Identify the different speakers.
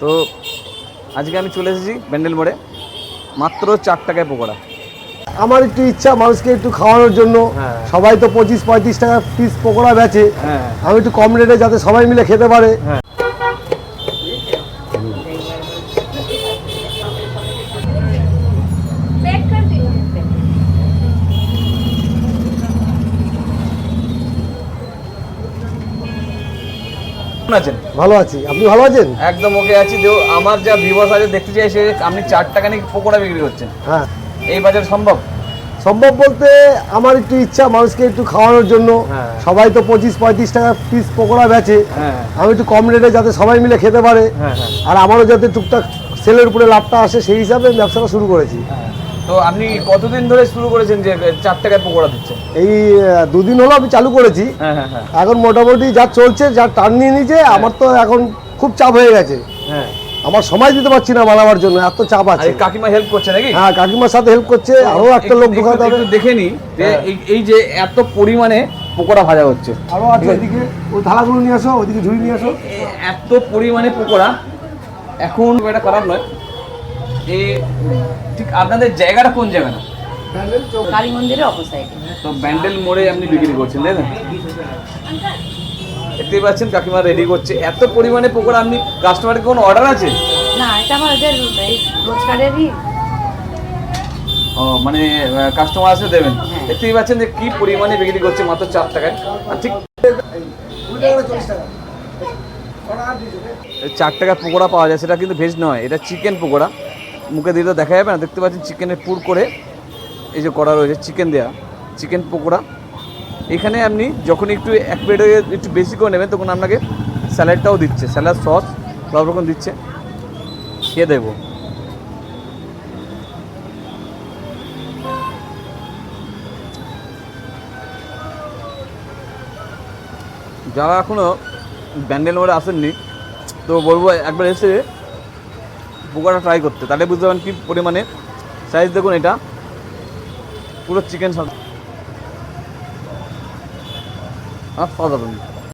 Speaker 1: তো আজকে আমি চলে এসেছি ব্যান্ডেল মোড়ে। মাত্র চার টাকায় পকোড়া।
Speaker 2: আমার একটু ইচ্ছা মানুষকে একটু খাওয়ানোর জন্য।
Speaker 1: হ্যাঁ।
Speaker 2: সবাই তো পঁচিশ পঁয়ত্রিশ টাকা পিস পকোড়া বেচে।
Speaker 1: হ্যাঁ।
Speaker 2: আমি একটু কম রেটে যাতে সবাই মিলে খেতে পারে।
Speaker 1: আছেন?
Speaker 2: ভালো আছি। আপনি ভালো আছেন?
Speaker 1: একদম ওকে আছি। দেও আমার যা ভিউয়ার্স আছে দেখতে চাই সে আপনি চার টাকা নিয়ে পকোড়া বিক্রি করছেন।
Speaker 2: হ্যাঁ।
Speaker 1: এই বাজার সম্ভব?
Speaker 2: সম্ভব বলতে আমার একটু ইচ্ছা মানুষকে একটু খাওয়ানোর জন্য।
Speaker 1: হ্যাঁ।
Speaker 2: সবাই তো পঁচিশ পঁয়ত্রিশ টাকা পিস পকোড়া বেচে।
Speaker 1: হ্যাঁ।
Speaker 2: আমি একটু কম রেটে যাতে সবাই মিলে খেতে পারে।
Speaker 1: হ্যাঁ
Speaker 2: আর আমারও যাতে টুকটাক সেলের উপরে লাভটা আসে সেই হিসাবে আমি ব্যবসাটা শুরু করেছি।
Speaker 1: তো আপনি কতদিন ধরে শুরু করেছেন যে চার টাকায় পকোড়া দিচ্ছেন?
Speaker 2: এই দুদিন হলো আমি চালু করেছি।
Speaker 1: হ্যাঁ হ্যাঁ হ্যাঁ।
Speaker 2: এখন মোটামুটি যা চলছে যা টার্ন নিয়ে নিয়েছে আমার তো এখন খুব চাপ হয়ে গেছে।
Speaker 1: হ্যাঁ।
Speaker 2: আমার সময় দিতে পারছি না বানাবার জন্য এত চাপ আছে।
Speaker 1: এই কাকিমা হেল্প করছে নাকি?
Speaker 2: হ্যাঁ কাকিমার সাথে হেল্প করছে আরও একটা লোক ঢোকাতে হবে।
Speaker 1: দেখে নি যে। এই- এই যে এত পরিমাণে পকোড়া ভাজা হচ্ছে।
Speaker 2: আরও আছে ওইদিকে ওই থালাগুলো নিয়ে আসো ওইদিকে ঝুড়ি নিয়ে আসো।
Speaker 1: এত পরিমাণে পকোড়া এখন এটা খারাপ নয়। এই ঠিক আপনাদের জায়গাটা কোন জায়গা না
Speaker 3: কালী মন্দিরের অপোসাইডে
Speaker 1: তো ব্যান্ডেল মোড়ে আপনি বিক্রি করছেন তাই না? দেখতেই পাচ্ছেন কাকিমা রেডি করছে। এত পরিমাণে পকোড়া আপনি কাস্টমারের কোনো অর্ডার আছে?
Speaker 3: না এটা আমার ওদের এই রোজগারেরই।
Speaker 1: ও মানে কাস্টমার আসলে দেবেন।
Speaker 3: হ্যাঁ।
Speaker 1: দেখতেই পাচ্ছেন যে কি পরিমাণে বিক্রি করছে মাত্র চার টাকায়। আর ঠিক চার টাকার পকোড়া পাওয়া যায় সেটা কিন্তু ভেজ নয় এটা চিকেন পকোড়া। মুখে দিলে দেখা যাবে না। দেখতে পাচ্ছেন চিকেনের পুর করে এই যে করা রয়েছে, চিকেন দেওয়া চিকেন পকোড়া। এখানে আপনি যখন একটু এক প্লেটে একটু বেশি করে নেবেন, তখন আপনাকে স্যালাডটাও দিচ্ছে। স্যালাড, সস, সব রকম দিচ্ছে। খেয়ে দেবো। যারা এখনও ব্যান্ডেল মোড়ে আসেননি, তো বলব একবার এসে পোকাটা ট্রাই করতে। তাহলে বুঝতে পারবেন কী পরিমাণে সাইজ দেখুন এটা। পুরো চিকেন আর অসাধারণ